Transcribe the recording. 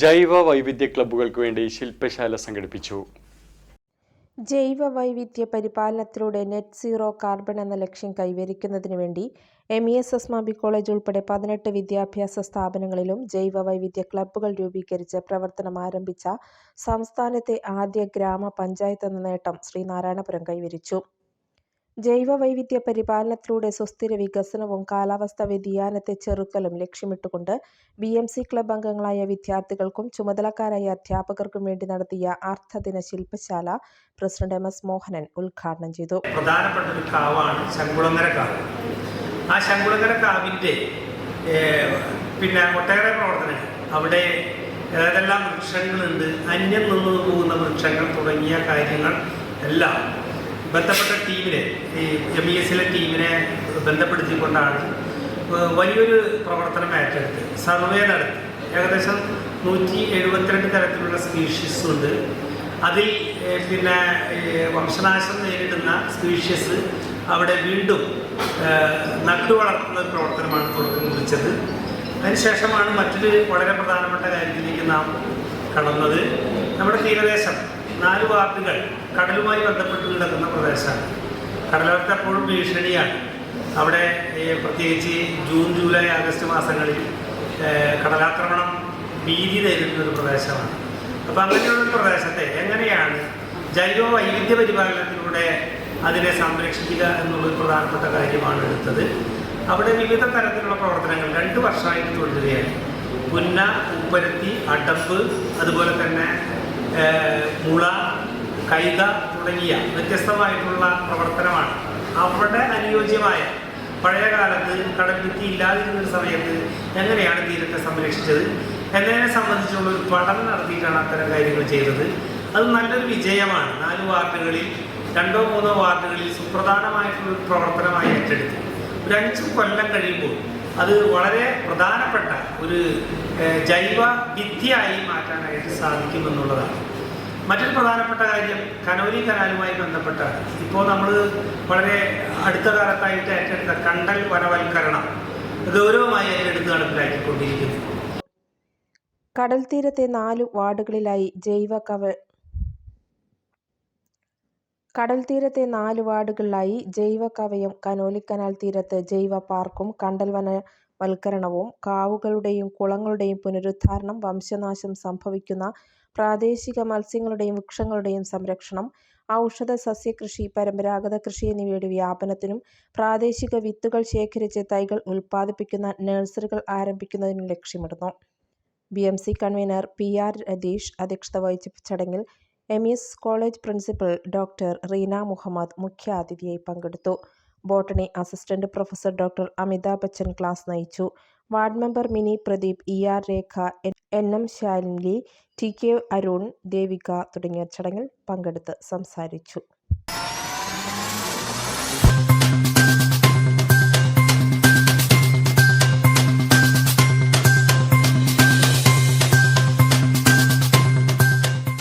ജൈവ വൈവിധ്യ ക്ലബ്ബുകൾക്ക് വേണ്ടി ശില്പശാല സംഘടിപ്പിച്ചു. ജൈവ വൈവിധ്യ പരിപാലനത്തിലൂടെ നെറ്റ് സീറോ കാർബൺ എന്ന ലക്ഷ്യം കൈവരിക്കുന്നതിന് വേണ്ടി എം ഇ എസ് എസ് മാബി കോളേജ് ഉൾപ്പെടെ പതിനെട്ട് വിദ്യാഭ്യാസ സ്ഥാപനങ്ങളിലും ജൈവ വൈവിധ്യ ക്ലബ്ബുകൾ രൂപീകരിച്ച് പ്രവർത്തനം ആരംഭിച്ച സംസ്ഥാനത്തെ ആദ്യ ഗ്രാമപഞ്ചായത്ത് എന്ന നേട്ടം ശ്രീനാരായണപുരം കൈവരിച്ചു. ജൈവ വൈവിധ്യ പരിപാലനത്തിലൂടെ സുസ്ഥിര വികസനവും കാലാവസ്ഥാ വ്യതിയാനത്തെ ചെറുക്കലും ലക്ഷ്യമിട്ടുകൊണ്ട് ബി എം സി ക്ലബ് അംഗങ്ങളായ വിദ്യാർത്ഥികൾക്കും ചുമതലക്കാരായ അധ്യാപകർക്കും വേണ്ടി നടത്തിയ അർത്ഥദിന ശില്പശാല പ്രസിഡന്റ് എം എസ് മോഹനൻ ഉദ്ഘാടനം ചെയ്തു. പ്രധാനപ്പെട്ട ഒരു കാവാണ് ശങ്കുളങ്ങര കാവ്. ആ ശങ്കുളങ്ങര കാവിന്റെ പിന്നെ ഒട്ടേറെ പ്രവർത്തനങ്ങൾ. അവിടെ ഏതെല്ലാം വൃക്ഷങ്ങളുണ്ട് അന്യം നിന്ന് പോകുന്ന വൃക്ഷങ്ങൾ തുടങ്ങിയ കാര്യങ്ങൾ എല്ലാം ബന്ധപ്പെട്ട ടീമിനെ ഈ എം ഇ എസിലെ ടീമിനെ ബന്ധപ്പെടുത്തിക്കൊണ്ടാണ് വലിയൊരു പ്രവർത്തനം ഏറ്റെടുത്ത് സർവേ നടത്തി. ഏകദേശം നൂറ്റി എഴുപത്തിരണ്ട് തരത്തിലുള്ള സ്പീഷീസ് ഉണ്ട്. അതിൽ പിന്നെ വംശനാശം നേരിടുന്ന സ്പീഷ്യസ് അവിടെ വീണ്ടും നട്ടു നട്ടുവളർത്തുന്ന ഒരു പ്രവർത്തനമാണ് തുടക്കം കുറിച്ചത് അതിനുശേഷമാണ് മറ്റൊരു വളരെ പ്രധാനപ്പെട്ട കാര്യത്തിലേക്ക് നാം കടന്നത്. നമ്മുടെ തീരദേശം. നാല് വാർഡുകൾ കടലുമായി ബന്ധപ്പെട്ട് കിടക്കുന്ന പ്രദേശമാണ്. കടലോരത്ത് എപ്പോഴും ഭീഷണിയാണ്. അവിടെ പ്രത്യേകിച്ച് ജൂൺ ജൂലൈ ആഗസ്റ്റ് മാസങ്ങളിൽ കടലാക്രമണം ഭീതി നേരിടുന്ന ഒരു പ്രദേശമാണ്. അപ്പോൾ അങ്ങനെയുള്ള പ്രദേശത്തെ എങ്ങനെയാണ് ജൈവ വൈവിധ്യ പരിപാലനത്തിലൂടെ അതിനെ സംരക്ഷിക്കുക എന്നുള്ളൊരു പ്രധാനപ്പെട്ട കാര്യമാണ് എടുത്തത്. അവിടെ വിവിധ തരത്തിലുള്ള പ്രവർത്തനങ്ങൾ രണ്ട് വർഷമായിട്ട് തുടരുകയാണ്. പുന്ന ഉപ്പരത്തി അടപ്പ് അതുപോലെ തന്നെ മുള കൈത തുടങ്ങിയ വ്യത്യസ്തമായിട്ടുള്ള പ്രവർത്തനമാണ്. അവിടെ അനുയോജ്യമായ പഴയകാലത്ത് കടൽഭിത്തി ഇല്ലാതിരുന്ന ഒരു സമയത്ത് എങ്ങനെയാണ് തീരത്തെ സംരക്ഷിച്ചത്? എന്നതിനെ സംബന്ധിച്ചുള്ള ഒരു പഠനം നടത്തിയിട്ടാണ് അത്തരം കാര്യങ്ങൾ ചെയ്തത്. അത് നല്ലൊരു വിജയമാണ്. നാല് വാർഡുകളിൽ രണ്ടോ മൂന്നോ വാർഡുകളിൽ സുപ്രധാനമായിട്ടുള്ള ഒരു പ്രവർത്തനമായി ഏറ്റെടുത്തു. ഒരു അഞ്ച് കൊല്ലം കഴിയുമ്പോൾ അത് വളരെ പ്രധാനപ്പെട്ട ഒരു ജൈവ വിദ്യയായി മാറ്റാനായിട്ട് സാധിക്കുമെന്നുള്ളതാണ്. മറ്റൊരു പ്രധാനപ്പെട്ട കാര്യം കനോലി കനാലുമായി ബന്ധപ്പെട്ടാണ്. ഇപ്പോൾ നമ്മൾ വളരെ അടുത്ത കാലത്തായിട്ട് ഏറ്റെടുത്ത കണ്ടൽ വനവൽക്കരണം ഗൗരവമായി ഏറ്റെടുത്ത് നടപ്പിലാക്കിക്കൊണ്ടിരിക്കുന്നു. കടൽ തീരത്തെ നാല് വാർഡുകളിലായി ജൈവ കവ കടൽ തീരത്തെ നാല് വാർഡുകളിലായി ജൈവ കവയം കനോലി കനാൽ തീരത്ത് ജൈവ പാർക്കും കണ്ടൽ വനവൽക്കരണവും കാവുകളുടെയും കുളങ്ങളുടെയും പുനരുദ്ധാരണം വംശനാശം സംഭവിക്കുന്ന പ്രാദേശിക മത്സ്യങ്ങളുടെയും വൃക്ഷങ്ങളുടെയും സംരക്ഷണം ഔഷധ സസ്യകൃഷി പരമ്പരാഗത കൃഷി എന്നിവയുടെ വ്യാപനത്തിനും പ്രാദേശിക വിത്തുകൾ ശേഖരിച്ച് തൈകൾ ഉൽപ്പാദിപ്പിക്കുന്ന നഴ്സറികൾ ആരംഭിക്കുന്നതിനും ലക്ഷ്യമിടുന്നു. B M C convener P R Ratheesh അധ്യക്ഷത വഹിച്ച ചടങ്ങിൽ M S college principal doctor Reena Muhammad മുഖ്യാതിഥിയായി പങ്കെടുത്തു. Botany assistant professor doctor Amitabh Bachchan class നയിച്ചു. Ward member Mini Pradeep E R Rekha N- M Shalini T K Arun Devika തുടങ്ങിയവർ ചടങ്ങിൽ പങ്കെടുത്ത് സംസാരിച്ചു.